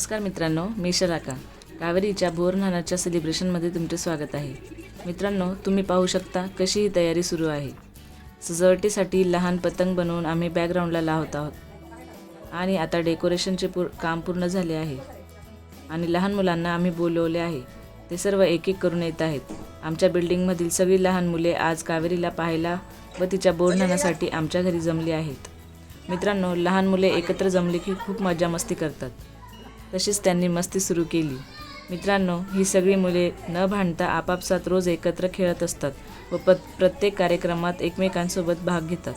नमस्कार मित्रांनो मी शलाका कावेरीच्या बोरनानाच्या सेलिब्रेशनमध्ये तुमचे स्वागत आहे. मित्रांनो तुम्ही पाहू शकता कशी ही तयारी सुरू आहे. सजावटीसाठी लहान पतंग बनवून आम्ही बॅकग्राऊंडला लावत आहोत. आणि आता डेकोरेशनचे पूर काम पूर्ण झाले आहे. आणि लहान मुलांना आम्ही बोलवले आहे. ते सर्व एक एक करून येत आहेत. आमच्या बिल्डिंगमधील सगळी लहान मुले आज कावेरीला पाहायला व तिच्या बोरनानासाठी आमच्या घरी जमली आहेत. मित्रांनो लहान मुले एकत्र जमली की खूप मजा मस्ती करतात. तशीच त्यांनी मस्ती सुरू केली. मित्रांनो ही सगळी मुले न भांडता आपापसात रोज एकत्र खेळत असतात व प्रत्येक कार्यक्रमात एकमेकांसोबत भाग घेतात.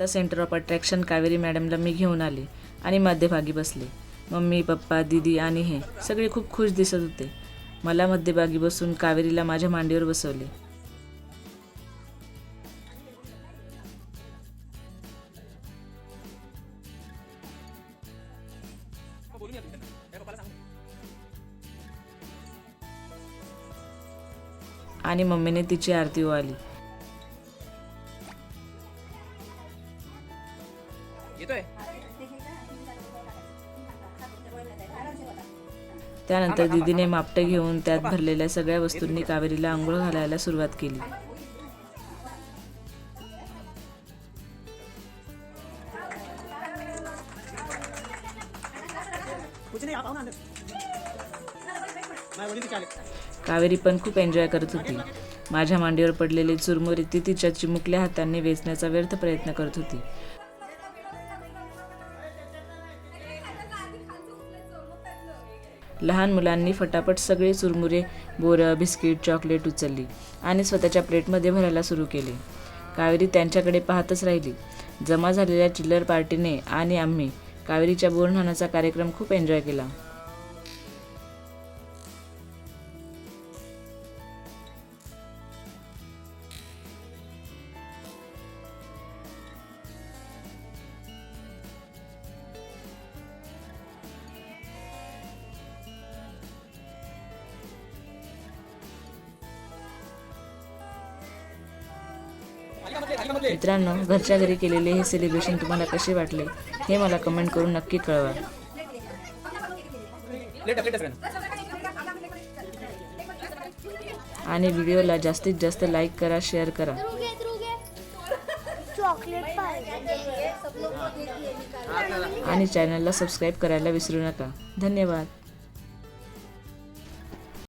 आता सेंटर ऑफ अट्रॅक्शन कावेरी मॅडमला मी घेऊन आले आणि मध्यभागी बसले. मम्मी पप्पा दीदी आणि हे सगळे खूप खुश दिसत होते. मला मध्यभागी बसून कावेरीला माझ्या मांडीवर बसवले. आणि मम्मीने तिची आरती ओवाळली. त्यानंतर दीदीने मापटं घेऊन त्यात भरलेल्या सगळ्या वस्तूंनी कावेरीला आंघोळ घालायला सुरुवात केली. कावेरी पण खूप एन्जॉय करत होती. माझ्या मांडीवर पडलेले चुरमुरे ती तिच्या चिमुकल्या हातांनी वेचण्याचा व्यर्थ प्रयत्न करत होती. लहान मुलांनी फटाफट सगळे चुरमुरे बोरं बिस्किट चॉकलेट उचलली आणि स्वतःच्या प्लेटमध्ये भरायला सुरू केले. कावेरी त्यांच्याकडे पाहतच राहिली. जमा झालेल्या चिल्लर पार्टीने आणि आम्ही कावेरीच्या बोरणानाचा कार्यक्रम खूप एन्जॉय केला. मित्रांनो घरच्या घरी केलेले हे सेलिब्रेशन तुम्हाला कसे वाटले हे मला कमेंट करून नक्की कळवा. आणि व्हिडिओला जास्तीत जास्त लाईक करा शेअर करा. आणि चॅनलला सबस्क्राईब करायला विसरू नका. धन्यवाद.